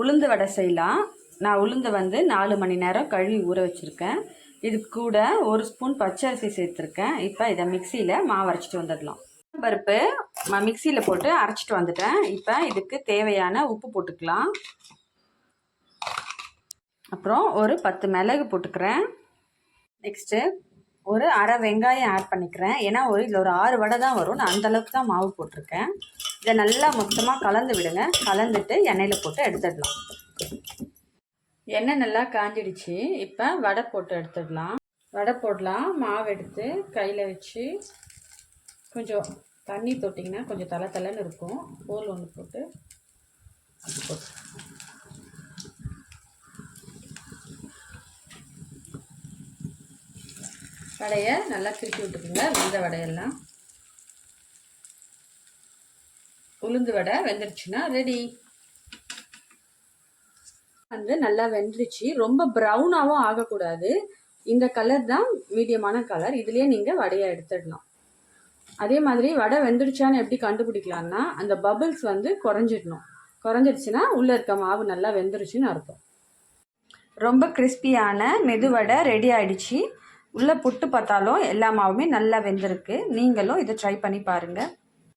உளுந்து வடை செய்யலாம். நான் உளுந்து வந்து நாலு மணி நேரம் கழுவி ஊற வச்சுருக்கேன். இது கூட ஒரு ஸ்பூன் பச்சரிசி சேர்த்துருக்கேன். இப்போ இதை மிக்சியில் மாவு அரைச்சிட்டு வந்துடலாம். பருப்பு மிக்சியில் போட்டு அரைச்சிட்டு வந்துட்டேன். இப்போ இதுக்கு தேவையான உப்பு போட்டுக்கலாம். அப்புறம் ஒரு பத்து மிளகு போட்டுக்கிறேன். நெக்ஸ்ட்டு ஒரு அரை வெங்காயம் ஆட் பண்ணிக்கிறேன். ஏன்னா ஒரு இதில் ஒரு ஆறு வடை தான் வரும். நான் அந்த அளவுக்கு தான் மாவு போட்டிருக்கேன். இதை நல்லா மொத்தமாக கலந்து விடுங்க. கலந்துட்டு எண்ணெயில் போட்டு எடுத்துடலாம். எண்ணெய் நல்லா காஞ்சிடுச்சு. இப்போ வடை போட்டு எடுத்துடலாம். வடை போடலாம். மாவு எடுத்து கையில் வச்சு கொஞ்சம் தண்ணி தொட்டிங்கன்னா கொஞ்சம் தலை தலைன்னு இருக்கும். கோல் ஒன்று போட்டு போட்டு. வடையை நல்லா திருப்பி விட்டுக்குங்க. வெந்த வடையெல்லாம். உளுந்து வடை வெந்துருச்சுன்னா ரெடி வந்து நல்லா வெந்துருச்சு. ரொம்ப ப்ரௌனாகவும் ஆகக்கூடாது. இந்த கலர் தான் மீடியமான கலர் இதுலேயே நீங்கள் வடையை எடுத்துடலாம். அதே மாதிரி வடை வெந்துடுச்சான்னு எப்படி கண்டுபிடிக்கலாம்னா அந்த பபிள்ஸ் வந்து குறைஞ்சிடணும். குறைஞ்சிடுச்சுன்னா உள்ளே இருக்க மாவு நல்லா வெந்துருச்சுன்னு அர்த்தம். ரொம்ப கிறிஸ்பியான மெதுவடை ரெடி ஆயிடுச்சு. உள்ளே புட்டு பார்த்தாலும் எல்லா மாவுமே நல்லா வெந்திருக்கு. நீங்களும் இதை ட்ரை பண்ணி பாருங்கள்